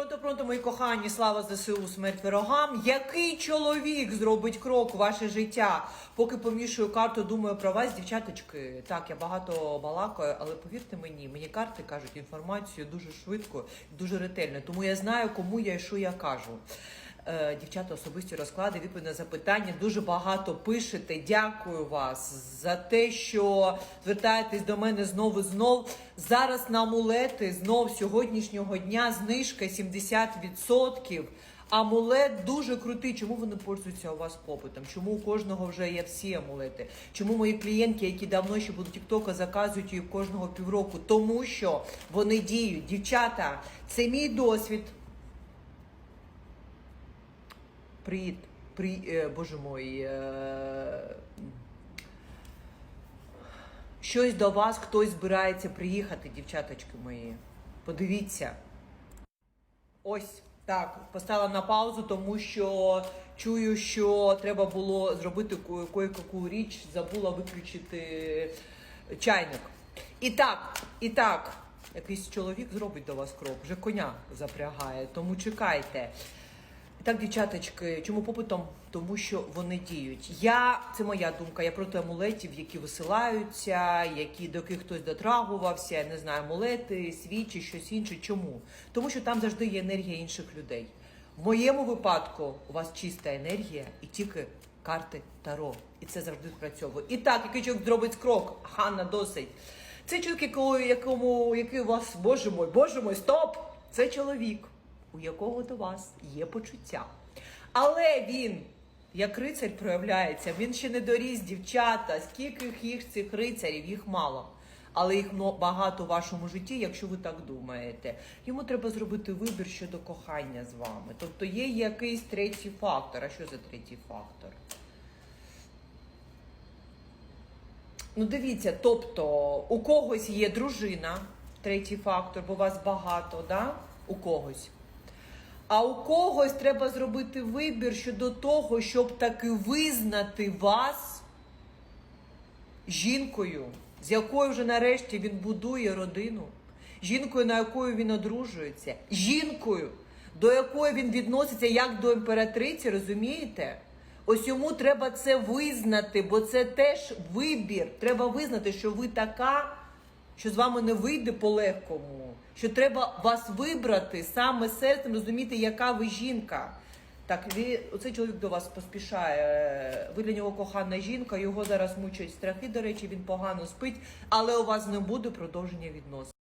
Пронто, пронто, мої кохані, слава ЗСУ, смерть ворогам. Який чоловік зробить крок у ваше життя? Поки помішую карту, думаю про вас, дівчаточки. Так, я багато балакаю, але повірте мені, мені карти кажуть інформацію дуже швидко, дуже ретельно. Тому я знаю, кому я і що я кажу. Е, Дівчата, особисті розклади, відповідь на запитання. Дуже багато пишете. Дякую вас за те, що звертаєтесь до мене знову знов. Зараз на амулети знов сьогоднішнього дня знижка 70%. Амулет дуже крутий. Чому вони пользуються у вас попитом? Чому у кожного вже є всі амулети? Чому мої клієнтки, які давно ще будуть тіктока, заказують її кожного півроку? Тому що вони діють. Дівчата, це мій досвід. Привіт. При, е, боже мой. Е, щось до вас хтось збирається приїхати, дівчаточки мої. Подивіться. Ось так, поставила на паузу, тому що чую, що треба було зробити ко- кое-яку річ, забула виключити чайник. І так, і так, якийсь чоловік зробить до вас крок, вже коня запрягає, тому чекайте. Так, дівчаточки, чому попитом? Тому що вони діють. Я це моя думка. Я проти амулетів, які висилаються, які до яких хтось дотрагувався. Я не знаю, амулети, свічі, щось інше. Чому? Тому що там завжди є енергія інших людей. В моєму випадку у вас чиста енергія і тільки карти Таро. І це завжди спрацьовує. І так, який чоловік зробить крок, Ханна досить. Це чоловік, якому, який у вас, боже мой, боже мой, стоп! Це чоловік у якого до вас є почуття. Але він, як рицарь, проявляється, він ще не доріс, дівчата. Скільки їх цих рицарів, їх мало. Але їх багато у вашому житті, якщо ви так думаєте. Йому треба зробити вибір щодо кохання з вами. Тобто є якийсь третій фактор. А що за третій фактор? Ну, дивіться, тобто у когось є дружина, третій фактор, бо вас багато, да? у когось. А у когось треба зробити вибір щодо того, щоб таки визнати вас жінкою, з якою вже нарешті він будує родину, жінкою, на якою він одружується, жінкою, до якої він відноситься як до імператриці, розумієте? Ось йому треба це визнати, бо це теж вибір. Треба визнати, що ви така, що з вами не вийде по-легкому, що треба вас вибрати саме серцем, розуміти, яка ви жінка. Так, ви, оцей чоловік до вас поспішає. Ви для нього кохана жінка, його зараз мучать страхи, до речі, він погано спить, але у вас не буде продовження відносин.